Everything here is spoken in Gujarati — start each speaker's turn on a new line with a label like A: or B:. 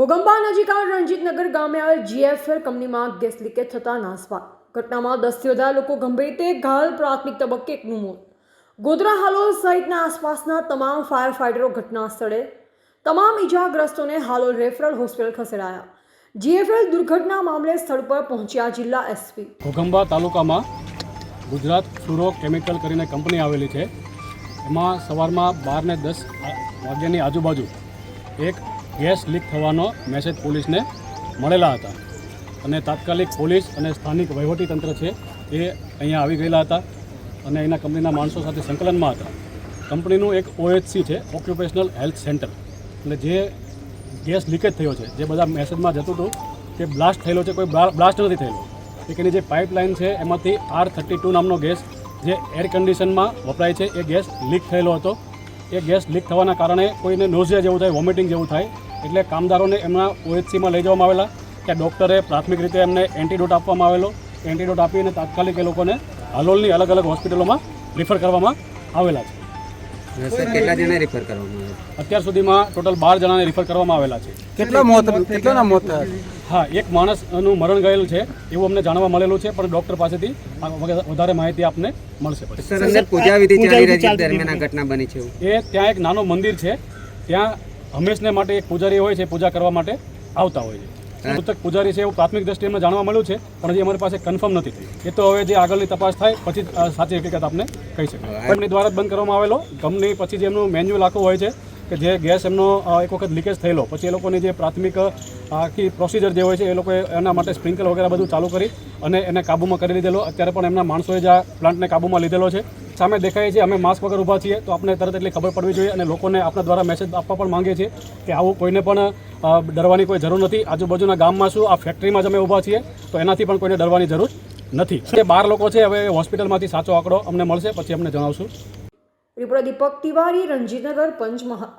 A: ઘોગંબા નજીક આવેલ રણજીતનગર ગામે આવેલ જીએફએલ કંપનીમાં ગેસ લીકેજ થતા નાસભાગ ઘટનામાં દસથી વધારે લોકો ગંભીર રીતે ઘાયલ પ્રાથમિક તબક્કે એકનું મોત. ગોધરા હાલોલ સહિતના આસપાસના તમામ ફાયર ફાઇટરો ઘટના સ્થળે તમામ ઇજાગ્રસ્તોને હાલોલ રેફરલ હોસ્પિટલ ખસેડાયા. જીએફએલ દુર્ઘટના મામલે સ્થળ પર પહોંચ્યા જિલ્લા એસપી
B: ઘોઘંબા તાલુકામાં ગુજરાત ફ્લુરો કેમિકલ કરીને કંપની આવેલી છે. એમાં સવારમાં બાર ને દસ વાગ્યાની આજુબાજુ એક ગેસ લીક થવાનો મેસેજ પોલીસને મળેલા હતા. અને તાત્કાલિક પોલીસ અને સ્થાનિક વહીવટીતંત્ર છે એ અહીંયા આવી ગયેલા હતા અને એના કંપનીના માણસો સાથે સંકલનમાં હતા. કંપનીનું એક ઓએચસી છે ઓક્યુપેશનલ હેલ્થ સેન્ટર એટલે જે ગેસ લીકેજ થયો છે, જે બધા મેસેજમાં જતું હતું કે બ્લાસ્ટ થયેલો છે, કોઈ બ્લાસ્ટ નથી થયેલો. એક એની જે પાઇપલાઇન છે, એમાંથી આર થર્ટી ટુ નામનો ગેસ જે એર કન્ડિશનમાં વપરાય છે, એ ગેસ લીક થયેલો હતો. એ ગેસ લીક થવાના કારણે કોઈને નોઝિયા જેવું થાય વોમિટિંગ જેવું થાય એટલે કામદારોને એમના ઓએચસીમાં લઈ જવામાં આવેલા ત્યાં ડૉક્ટરે પ્રાથમિક રીતે એમને એન્ટીડોટ આપવામાં આવેલો. એન્ટીડોટ આપીને તાત્કાલિક એ લોકોને હાલોલની અલગ અલગ હોસ્પિટલોમાં રિફર કરવામાં આવેલા છે.
C: કેટલા જણા રિફર કરવામાં
B: અત્યાર સુધીમાં ટોટલ બાર જણાને રિફર કરવામાં આવેલા છે.
D: કેટલા મોત કેટલાના મોત?
B: હા એક માણસનું મરણ ગયેલ છે એવું અમને જાણવા મળેલું છે પણ ડૉક્ટર પાસેથી વધારે માહિતી આપને મળશે
C: સર પૂજા વિધિ ચાલી રહી છે દરમિયાન આ ઘટના બની છે
B: એ ત્યાં એક નાનું મંદિર છે ત્યાં હંમેશને માટે એક પૂજારી હોય છે પૂજા કરવા માટે આવતા હોય છે. મૃતક પૂજારી છે એવું પ્રાથમિક દ્રષ્ટિએ અમને જાણવા મળ્યું છે પણ હજી અમારી પાસે કન્ફર્મ નથી એ તો હવે જે આગળની તપાસ થાય પછી સાચી હકીકત આપને કહી શકાય કંપની દ્વારા જ બંધ કરવામાં આવેલો. કંપની પછી જે એમનું મેન્યુઅલ આખું હોય છે કે જે ગેસ એમનો એક વખત લીકેજ થયેલો પછી એ લોકોની જે પ્રાથમિક આખી પ્રોસિજર જે હોય છે એ લોકોએ એના માટે સ્પ્રિંકલ વગેરે બધું ચાલુ કરી અને એને કાબૂમાં કરી લીધેલો. અત્યારે પણ એમના માણસોએ જ આ પ્લાન્ટને કાબૂમાં લીધેલો છે. સામે દેખાય છે, અમે માસ્ક વગર ઊભા છીએ, તો આપણે તરત એટલી ખબર પડવી જોઈએ અને લોકોને આપણા દ્વારા મેસેજ આપવા પણ માંગીએ છીએ કે આવું કોઈને પણ ડરવાની કોઈ જરૂર નથી. આજુબાજુના ગામમાં શું, આ ફેક્ટરીમાં જ અમે ઊભા છીએ, તો એનાથી પણ કોઈને ડરવાની જરૂર નથી. જે બાર લોકો છે, હવે હોસ્પિટલમાંથી સાચો આંકડો અમને મળશે, પછી અમને જણાવશું.
A: રિપોર્ટર દીપક તિવારી, રણજીતનગર, પંચમહાલ.